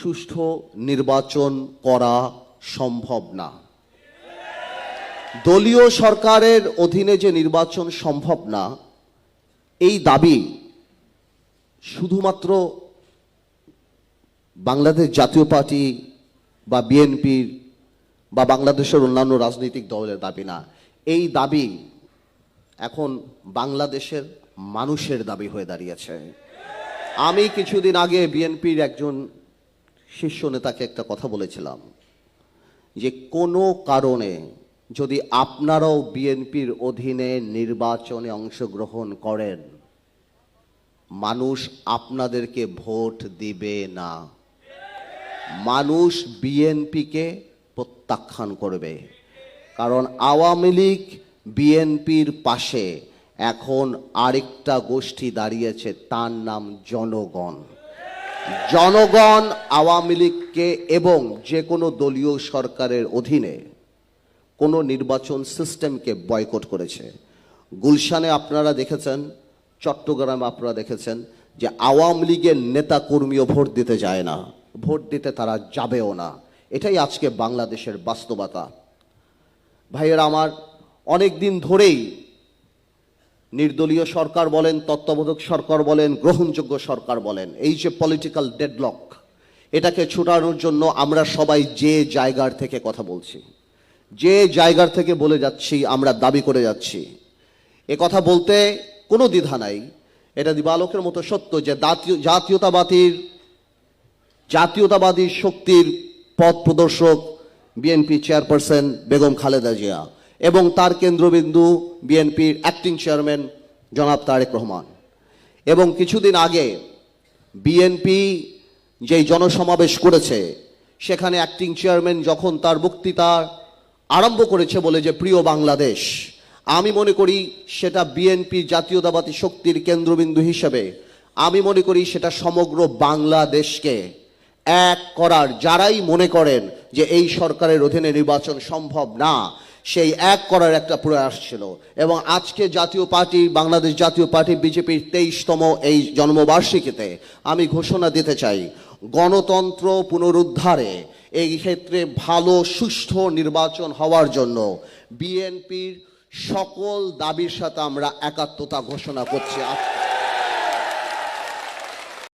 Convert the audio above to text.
সুষ্ঠু নির্বাচন করা সম্ভব না। দলীয় সরকারের অধীনে যে নির্বাচন সম্ভব না, এই দাবি শুধুমাত্র বাংলাদেশ জাতীয় পার্টি বা বিএনপির বা বাংলাদেশের অন্যান্য রাজনৈতিক দলের দাবি না। এই দাবি এখন বাংলাদেশের মানুষের দাবি হয়ে দাঁড়িয়েছে। আমি কিছুদিন আগে বিএনপির একজন শীর্ষ নেতাকে একটা কথা বলেছিলাম যে কোনো কারণে যদি আপনারাও বিএনপির অধীনে নির্বাচনে অংশগ্রহণ করেন, মানুষ আপনাদেরকে ভোট দিবে না। মানুষ বিএনপিকে প্রত্যাখ্যান করবে। কারণ আওয়ামী লীগ বিএনপির পাশে এখন আরেকটা গোষ্ঠী দাঁড়িয়েছে, তার নাম জনগণ। জনগণ আওয়ামী লীগকে এবং যে কোনো দলীয় সরকারের অধীনে কোনো নির্বাচন সিস্টেমকে বয়কট করেছে। গুলশানে আপনারা দেখেছেন, চট্টগ্রামে আপনারা দেখেছেন যে আওয়ামী লীগের নেতা কর্মীও ভোট দিতে যায় না। ভোট দিতে তারা যাবেও না। এটাই আজকে বাংলাদেশের বাস্তবতা। ভাইয়েরা আমার অনেক দিন ধরেই নির্দলীয় সরকার বলেন, তত্ত্বাবধায়ক সরকার বলেন, গ্রহণযোগ্য সরকার বলেন, এই যে পলিটিক্যাল ডেডলক এটাকে ছুটানোর জন্য আমরা সবাই যে জায়গার থেকে কথা বলছি, যে জায়গার থেকে বলে যাচ্ছি, আমরা দাবি করে যাচ্ছি। এ কথা বলতে কোনো দ্বিধা নাই। এটা দিবালোকের মতো সত্য যে জাতীয় জাতীয়তাবাদীর, জাতীয়তাবাদী শক্তির পথ প্রদর্শক বিএনপি চেয়ারপারসন বেগম খালেদা জিয়া। এবং তার কেন্দ্রবিন্দু বিএনপির অ্যাক্টিং চেয়ারম্যান জনাব তারেক রহমান। এবং কিছুদিন আগে বিএনপি যেই জনসমাবেশ করেছে, সেখানে অ্যাক্টিং চেয়ারম্যান যখন তার বক্তৃতা আরম্ভ করেছে বলে যে, প্রিয় বাংলাদেশ, আমি মনে করি সেটা বিএনপি জাতীয়তাবাদী শক্তির কেন্দ্রবিন্দু হিসেবে, আমি মনে করি সেটা সমগ্র বাংলাদেশকে এক করার, যারাই মনে করেন যে এই সরকারের অধীনে নির্বাচন সম্ভব না সেই এক করার একটা প্রয়াস ছিল। এবং আজকে জাতীয় পার্টি, বাংলাদেশ জাতীয় পার্টি, বিজেপির তেইশতম এই জন্মবার্ষিকীতে আমি ঘোষণা দিতে চাই, গণতন্ত্র পুনরুদ্ধারে এই ক্ষেত্রে ভালো, সুষ্ঠু নির্বাচন হওয়ার জন্য বিএনপির সকল দাবির সাথে আমরা একাত্মতা ঘোষণা করছি। আজকে